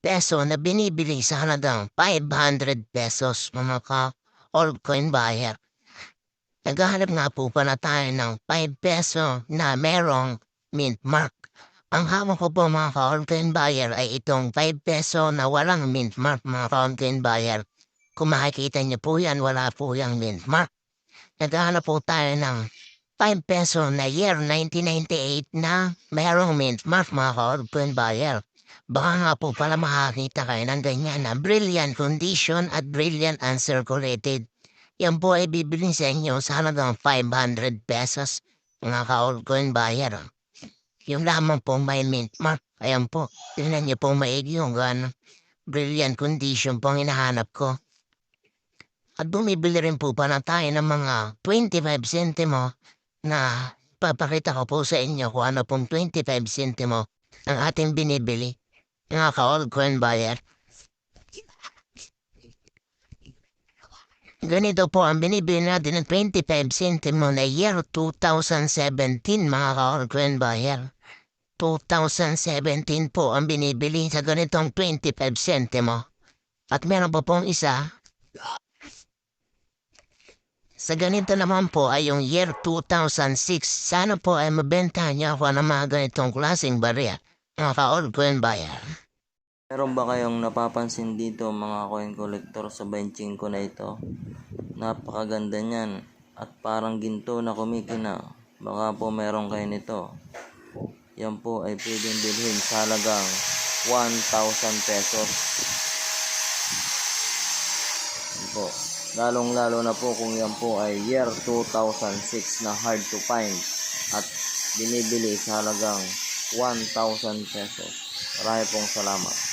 peso na binibili sa halagang 500 pesos mga ka-altcoin buyer. Naghahanap nga po pala tayo ng 5 peso na merong mint mark. Ang hawak ko po mga ka-altcoin buyer ay itong 5 peso na walang mint mark mga ka-altcoin buyer. Kung makikita niyo po yan, wala po yung mint mark. Naghahanap po tayo ng 5 peso na year 1998 na merong mint mark mga ka-altcoin buyer. Baka nga po pala makakita kayo ng ganyan na brilliant condition at brilliant uncirculated. Yan po ay bibili sa inyo sa halagang 500 pesos mga ka-altcoin buyer. Yung lamang po may mint mark. Ayan po, tingnan niyo po maigi yung ano, brilliant condition po ang hinahanap ko. At bumibili rin po pala tayo ng mga 25 centimo na papakita ko po sa inyo kung ano pong 25 centimo ang ating binibili. Mga ka-altcoin buyer. Ganito po ang binibili natin ng 25 centimo na year 2017 mga ka-altcoin buyer. 2017 po ang binibili sa ganitong 25 centimo. At meron pa pong isa. Sa ganito naman po ay yung year 2006. Sana po ay mabenta niya ako ng mga ganitong klaseng barya. Mga ka-altcoin buyer. Meron ba kayong napapansin dito mga coin collector sa benching ko na ito? Napakaganda niyan at parang ginto na kumikina. Baka po meron kayo nito. Yan po ay pwedeng bilhin sa halagang 1,000 pesos. Yan po. Lalong lalo na po kung yan po ay year 2006 na hard to find at binibili sa halagang 1,000 pesos. Marami pong salamat.